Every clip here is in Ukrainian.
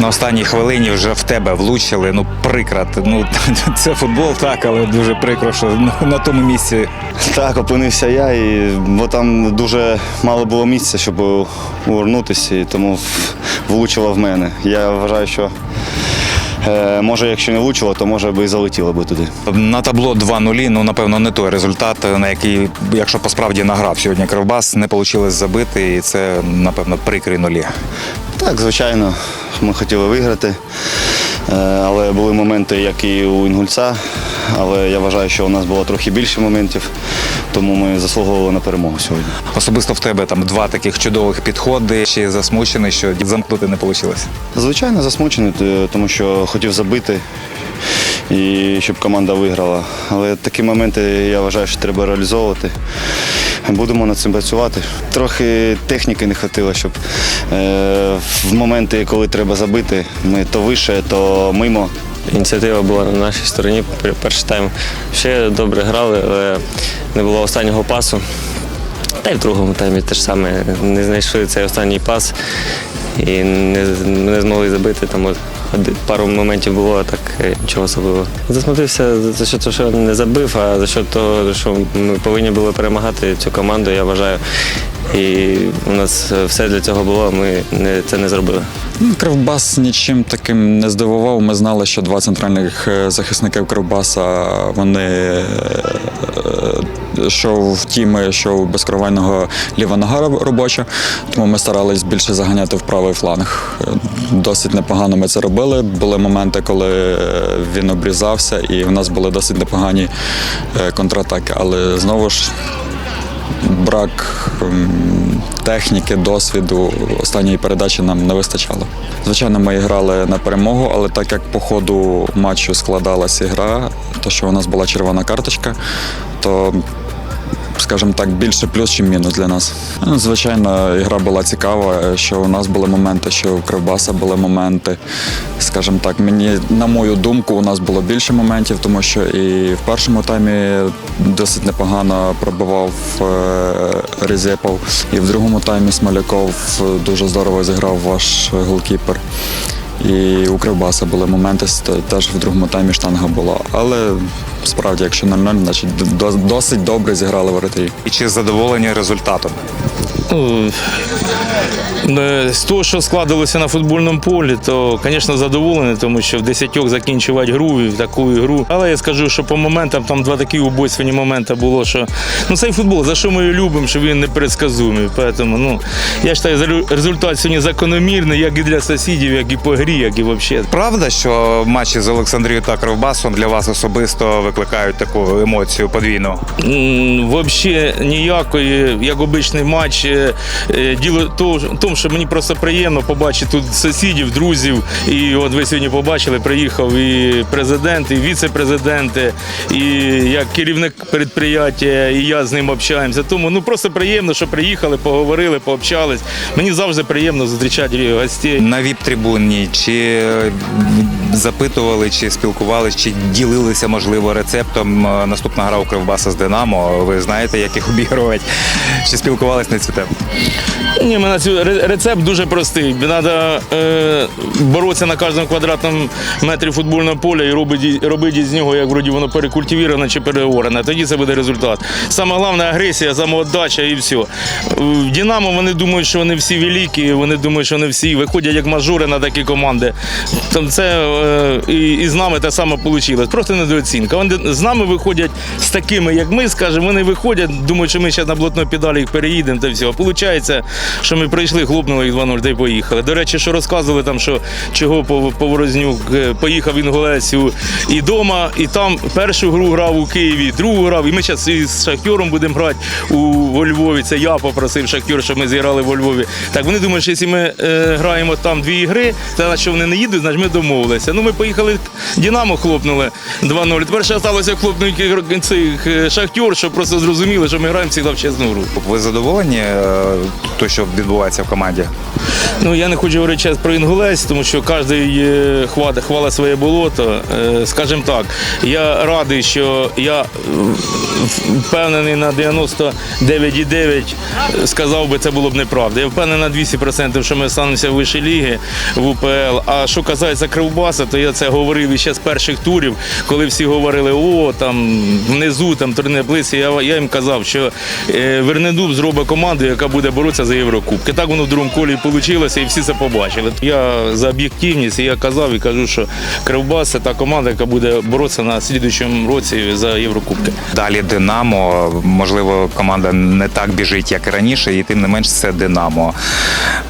на останній хвилині вже в тебе влучили. Ну прикро. Ну це футбол, так, але дуже прикро, що ну, на тому місці Так, опинився я, і, бо там дуже мало було місця, щоб увернутися, і тому влучило в мене. Я вважаю, що е, може, якщо не влучило, то може би і залетіло би туди. на табло 2-0, ну напевно, не той результат, на який, якщо посправді награв сьогодні Кривбас, не вийшло забити, і це напевно прикрі нулі. Так, звичайно, ми хотіли виграти, е, але були моменти, як і у Інгульця. Але я вважаю, що у нас було трохи більше моментів, тому ми заслуговували на перемогу сьогодні. Особисто в тебе там два таких чудових підходи. Ще засмучений, що замкнути не вийшло. Звичайно, засмучений, тому що хотів забити і щоб команда виграла. Але такі моменти я вважаю, що треба реалізовувати. Будемо над цим працювати. Трохи техніки не вистачило, щоб е, в моменти, коли треба забити, ми то вище, то мимо. Ініціатива була на нашій стороні. Перший тайм ще добре грали, але не було останнього пасу. Та й в другому таймі те ж саме. Не знайшли цей останній пас і не, не змогли забити. Там от пару моментів було, так нічого особливого. Засмутився за що того, що не забив, а за що того, що ми повинні були перемагати цю команду, я вважаю. І у нас все для цього було, ми не, це не зробили. Ну, Кривбас нічим таким не здивував. Ми знали, що два центральних е, захисників Кривбаса вони е, е, що в тіми, що у безкровайного ліва нога робоча. Тому ми старались більше заганяти в правий фланг. Досить непогано ми це робили. Були моменти, коли е, він обрізався, і в нас були досить непогані е, контратаки. Але знову ж брак ем, техніки, досвіду останньої передачі нам не вистачало. Звичайно, ми грали на перемогу, але так як по ходу матчу складалася гра, то що у нас була червона карточка, то скажімо так, більше плюс, ніж мінус для нас. Ну, Звичайно, гра була цікава, що у нас були моменти, що у Кривбаса були моменти. Скажімо так, мені, на мою думку, у нас було більше моментів, тому що і в першому таймі досить непогано пробивав е, Резєпов, і в другому таймі Смоляков дуже здорово зіграв ваш голкіпер. І у Кривбаса були моменти, теж в другому таймі штанга була. Але справді, якщо 0-0, значить досить добре зіграли воротарі. І чи задоволені результатом? Ну, з того, що складалося на футбольному полі, то, звісно, задоволений, тому що в десятьох закінчувати гру і в таку гру. Але я скажу, що по моментам там два такі убойственні моменти було, що ну цей футбол, за що ми його любимо, що він непредсказуемий. Поэтому, ну, я вважаю, результат сьогодні закономірний, як і для сусідів, як і по грі, як і взагалі. Правда, що матчі з Олександрією та Кривбасом для вас особисто викликають таку емоцію подвійну? Взагалі ніякої, як обичний матч. Е, е, Діло в тому, що мені просто приємно побачити тут сусідів, друзів. І от ви сьогодні побачили, приїхав і президент, і віце-президенти, і як керівник підприємства, і я з ним общаємося. Тому ну просто приємно, що приїхали, поговорили, пообщались. Мені завжди приємно зустрічати гостей. На віп-трибуні чи запитували, чи спілкувалися, чи ділилися, можливо, рецептом е, наступна гра у Кривбаса з Динамо. Ви знаєте, як їх обігрувати? Чи спілкувались на цю тему? Ні, мене рецепт дуже простий. Треба е, боротися на кожному квадратному метрі футбольного поля і робити, робити з нього, як вроді воно перекультивіроване чи переорене. Тоді це буде результат. Саме головне агресія, самоотдача і все. В Динамо вони думають, що вони всі великі, вони думають, що вони всі виходять як мажори на такі команди. Там це е, і, і з нами те саме вийшло. Просто недооцінка. Вони з нами виходять з такими, як ми, скажемо, вони виходять, думають, що ми зараз на блатну педалі їх переїдемо та все. Виходить, що ми прийшли, хлопнули їх 2-0 та й поїхали. До речі, що розказували там, що чого Пов- Поворознюк е, поїхав Інгулесю і дома, і там першу гру грав у Києві, другу грав. І ми зараз із Шахтером будемо грати у во Львові. Це я попросив Шахтер, щоб ми зіграли во Львові. Так вони думають, що якщо ми е, граємо там дві ігри, то що вони не їдуть, значить ми домовилися. Ну ми поїхали Динамо хлопнули 2-0. Тепер ще залишилося хлопнути цих е, Шахтер, щоб просто зрозуміли, що ми граємо завжди в чесну гру. Ви задоволені, е, то, що відбувається в команді? Ну я не хочу говорити про інгулець, тому що кожен хвалить своє болото. Е, Скажімо так, я радий, що я е, впевнений на 99,9, сказав би, це було б неправда. Я впевнений на 200%, що ми станемося вищій ліги в УПЛ. А що казається Кривбаса, то я це говорив іще з перших турів, коли всі говорили, о, там внизу там турне близько. Я, я їм казав, що е, Вернедуб зробить команду, яка буде боротися за Єврокубки. Так воно в другому колі вийшло, і всі це побачили. Я за об'єктивність, і я казав і кажу, що Кривбас це та команда, яка буде боротися на слідуючому році за Єврокубки. Далі Динамо, можливо, команда не так біжить, як і раніше, і тим не менш це Динамо.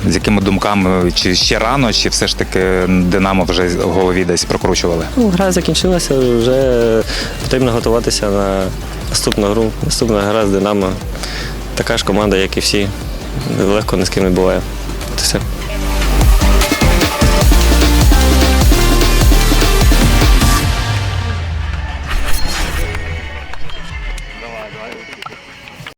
З якими думками, чи ще рано, чи все ж таки Динамо вже в голові десь прокручували? Ну, гра закінчилася, вже потрібно готуватися на наступну гру. Наступна гра з Динамо. Така ж команда, як і всі. Легко не з ким не буває. Це все.